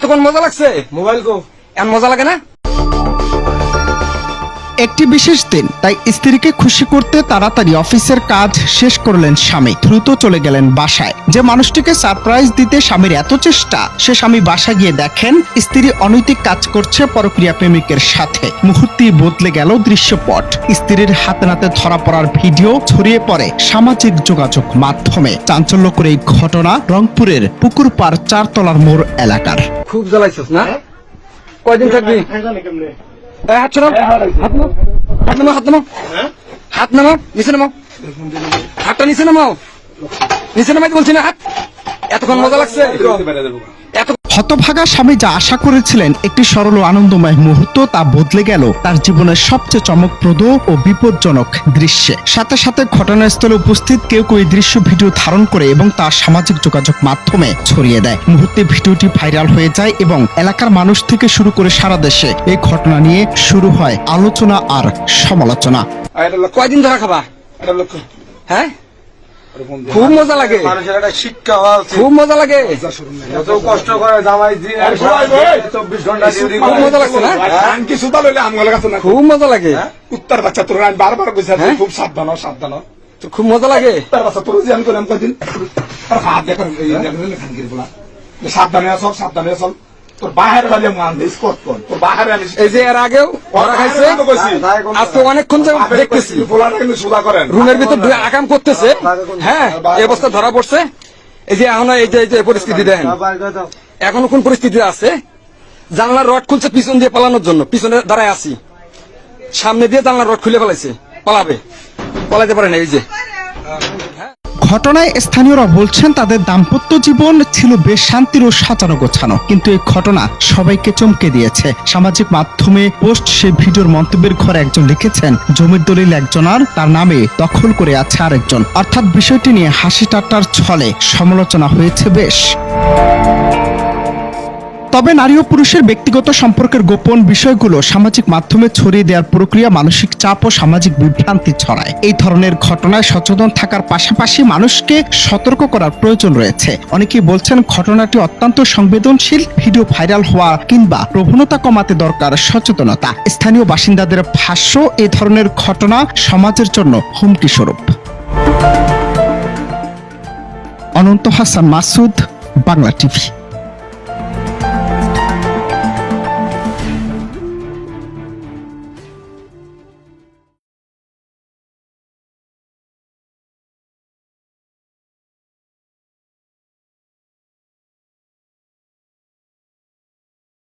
এতক্ষণ মজা লাগছে? মোবাইল কো। এমন মজা লাগে না? একটি বিশেষ দিন, তাই স্ত্রীকে খুশি করতে তাড়াতাড়ি অফিসের কাজ শেষ করলেন স্বামী। দ্রুত চলে গেলেন বাসায়। যে মানুষটিকে সারপ্রাইজ দিতে স্বামীর এত চেষ্টা, সে স্বামী বাসা গিয়ে দেখেন, স্ত্রী অনৈতিক কাজ করছে পরক্রিয়া প্রেমিকের সাথে। মুহূর্তেই বদলে গেল দৃশ্যপট। স্ত্রীর হাতে নাতে ধরা পড়ার ভিডিও ছড়িয়ে পড়ে সামাজিক যোগাযোগ মাধ্যমে। চাঞ্চল্যকর এই ঘটনা রংপুরের পুকুরপাড় চারতলার মোড় এলাকার। খুব জ্বালাইছিস না? কয়দিন থাকবি? হাতটা নিচে নামাও। নিচে নামাইতে বলছি না হাত। এতক্ষণ মজা লাগছে। এত হতভাগা স্বামী যা আশা করেছিলেন একটি সরল ও আনন্দময় মুহূর্ত তা বদলে গেল তার জীবনের সবচেয়ে চমকপ্রদ ও বিপজ্জনক দৃশ্যে। সাথে সাথে ঘটনাস্থলে উপস্থিত কেউ কেউ এই দৃশ্য ভিডিও ধারণ করে এবং তা সামাজিক যোগাযোগ মাধ্যমে ছড়িয়ে দেয়। মুহূর্তে ভিডিওটি ভাইরাল হয়ে যায় এবং এলাকার মানুষ থেকে শুরু করে সারা দেশে এই ঘটনা নিয়ে শুরু হয় আলোচনা আর সমালোচনা। কয়দিন ধরা খাবা? হ্যাঁ? খুব মজা লাগে। মানুষের একটা শিক্ষা হওয়া খুব মজা লাগে। এত কষ্ট করে জামাই দিন চব্বিশ ঘণ্টা খুব মজা লাগছে না? আনকি সুদা লইলে আমগুলো কাছে না? খুব মজা লাগে। উত্তর বাচ্চা তোর আমি বারবার কইছি হ্যাঁ? খুব সাবধান সাবধান। তো খুব মজা লাগে। উত্তর বাচ্চা তোর জিয়ান করলাম কদিন আর হাত দেখো এই দেখো খানকির বলা সাবধানে আসল সাবধানে আসল তোর বাহারে বাজে মান দিস কত তোর বাহারে আমি এই যে এর আগেও ধরা খাইছে আমি তো কইছি। আজকে অনেকক্ষণ যাবত দেখতেছি। বলাটা কিন্তু সুদা করেন। রুমের ভিতর ঢুকে আকাম করতেছে। হ্যাঁ এই অবস্থা ধরা পড়ছে। এই যে এখন এই যে এই যে পরিস্থিতি দেখেন এখনও কোন পরিস্থিতি আছে? জানলার রড খুলছে পিছন দিয়ে পালানোর জন্য। পিছনে দাঁড়ায় আছি। সামনে দিয়ে জানলার রড খুলে ফেলাইছে। পালাবে। পালাইতে পারে না এই যে। ঘটনায় স্থানীয়রা বলছেন, তাদের দাম্পত্য জীবন ছিল বেশ শান্তির ও সাজানো গোছানো। কিন্তু এই ঘটনা সবাইকে চমকে দিয়েছে। সামাজিক মাধ্যমে পোস্ট সে ভিডিওর মন্তব্যের ঘরে একজন লিখেছেন, জমির দলিল একজন আর তার নামে দখল করে আছে আরেকজন। অর্থাৎ বিষয়টি নিয়ে হাসি টাটার ছলে সমালোচনা হয়েছে বেশ। তবে নারী ও পুরুষের ব্যক্তিগত সম্পর্কের গোপন বিষয়গুলো সামাজিক মাধ্যমে ছড়িয়ে দেওয়ার প্রক্রিয়া মানসিক চাপ ও সামাজিক বিভ্রান্তি ছড়ায়। এই ধরনের ঘটনায় সচেতন থাকার পাশাপাশি মানুষকে সতর্ক করার প্রয়োজন রয়েছে। অনেকেই বলছেন ঘটনাটি অত্যন্ত সংবেদনশীল, ভিডিও ভাইরাল হওয়া কিংবা প্রবণতা কমাতে দরকার সচেতনতা। স্থানীয় বাসিন্দাদের ভাষ্য, এই ধরনের ঘটনা সমাজের জন্য হুমকি স্বরূপ। অনন্ত হাসান মাসুদ, বাংলা টিভি।